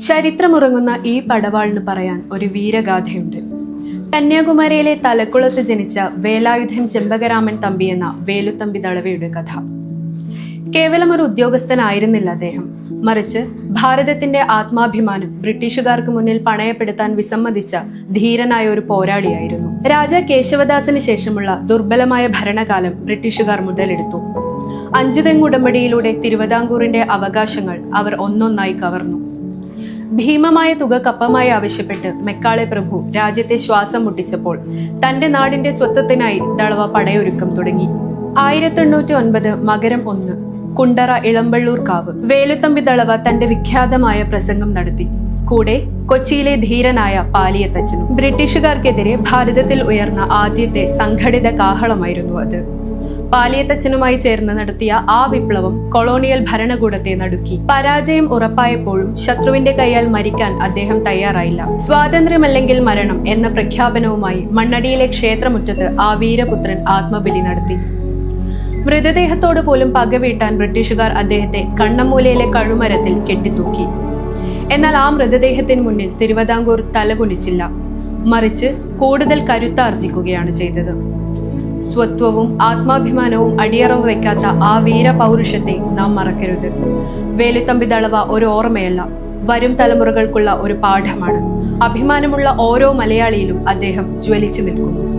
ചരിത്രമുറങ്ങുന്ന ഈ പടവാളിന് പറയാൻ ഒരു വീരഗാഥയുണ്ട്. കന്യാകുമാരിയിലെ തലക്കുളത്ത് ജനിച്ച വേലായുധൻ ചെമ്പകരാമൻ തമ്പി എന്ന വേലുത്തമ്പി ദളവയുടെ കഥ. കേവലം ഒരു ഉദ്യോഗസ്ഥനായിരുന്നില്ല അദ്ദേഹം. മറിച്ച് ഭാരതത്തിന്റെ ആത്മാഭിമാനം ബ്രിട്ടീഷുകാർക്ക് മുന്നിൽ പണയപ്പെടുത്താൻ വിസമ്മതിച്ച ധീരനായ ഒരു പോരാളിയായിരുന്നു. രാജ കേശവദാസിന് ശേഷമുള്ള ദുർബലമായ ഭരണകാലം ബ്രിട്ടീഷുകാർ മുതലെടുത്തു. അഞ്ചുതെങ്ങ് ഉടമ്പടിയിലൂടെ തിരുവിതാംകൂറിന്റെ അവകാശങ്ങൾ അവർ ഒന്നൊന്നായി കവർന്നു. ഭീമമായ തുക കപ്പമായി ആവശ്യപ്പെട്ട് മെക്കാളെ പ്രഭു രാജ്യത്തെ ശ്വാസം മുട്ടിച്ചപ്പോൾ തന്റെ നാടിന്റെ സ്വത്വത്തിനായി ദളവ പടയൊരുക്കം തുടങ്ങി. ആയിരത്തി എണ്ണൂറ്റി ഒൻപത് മകരം ഒന്ന് കുണ്ടറ ഇളമ്പള്ളൂർ കാവ് വേലുത്തമ്പി ദളവ തന്റെ വിഖ്യാതമായ പ്രസംഗം നടത്തി. കൂടെ കൊച്ചിയിലെ ധീരനായ പാലിയത്തച്ഛനും ബ്രിട്ടീഷുകാർക്കെതിരെ ഭാരതത്തിൽ ഉയർന്ന ആദ്യത്തെ സംഘടിത കാഹളമായിരുന്നു അത്. പാലിയത്തച്ഛനുമായി ചേർന്ന് നടത്തിയ ആ വിപ്ലവം കൊളോണിയൽ ഭരണകൂടത്തെ നടുക്കി. പരാജയം ഉറപ്പായപ്പോഴും ശത്രുവിന്റെ കൈയാൽ മരിക്കാൻ അദ്ദേഹം തയ്യാറായില്ല. സ്വാതന്ത്ര്യമല്ലെങ്കിൽ മരണം എന്ന പ്രഖ്യാപനവുമായി മണ്ണടിയിലെ ക്ഷേത്രമുറ്റത്ത് ആ വീരപുത്രൻ ആത്മബലി നടത്തി. മൃതദേഹത്തോട് പോലും പകവീട്ടാൻ ബ്രിട്ടീഷുകാർ അദ്ദേഹത്തെ കണ്ണമ്മൂലയിലെ കഴുമരത്തിൽ കെട്ടിത്തൂക്കി. എന്നാൽ ആ മൃതദേഹത്തിന് മുന്നിൽ തിരുവിതാംകൂർ തലകുനിച്ചില്ല. മറിച്ച് കൂടുതൽ കരുത്താർജിക്കുകയാണ് ചെയ്തത്. സ്വത്വവും ആത്മാഭിമാനവും അടിയറവ് വയ്ക്കാത്ത ആ വീരപൗരുഷത്തെ നാം മറക്കരുത്. വേലുത്തമ്പി ദളവ ഒരു ഓർമ്മയല്ല. വരും തലമുറകൾക്കുള്ള ഒരു പാഠമാണ്. അഭിമാനമുള്ള ഓരോ മലയാളിയിലും അദ്ദേഹം ജ്വലിച്ചു നിൽക്കുന്നു.